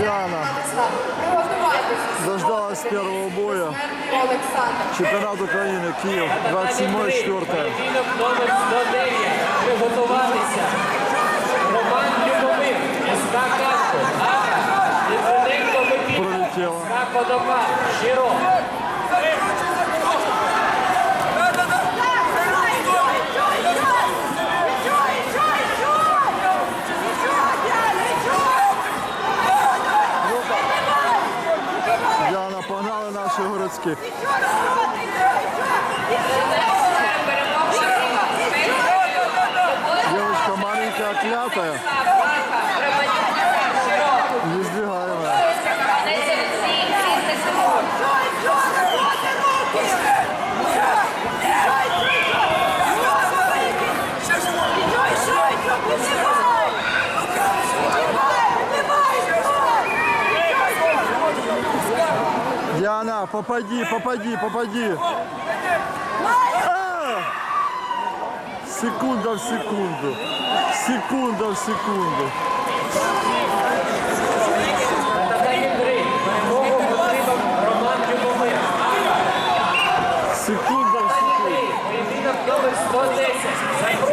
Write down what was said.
Диана дождалась первого боя. Чемпионат Украины, Киев, 27-4. Поєдинок номер 109. Приготуватися. Роман Любомир, СК Карпо, Ага, Литвиненко Микита, Пролетело. СК Подоба, Щиро. Диана, погнали наші городські. Девочка маленькая, клятая, Яна, попади, попади, попади. А! Секунда в секунду. Секунда в секунду. Секунда в секунду. Поєдинок номер 110.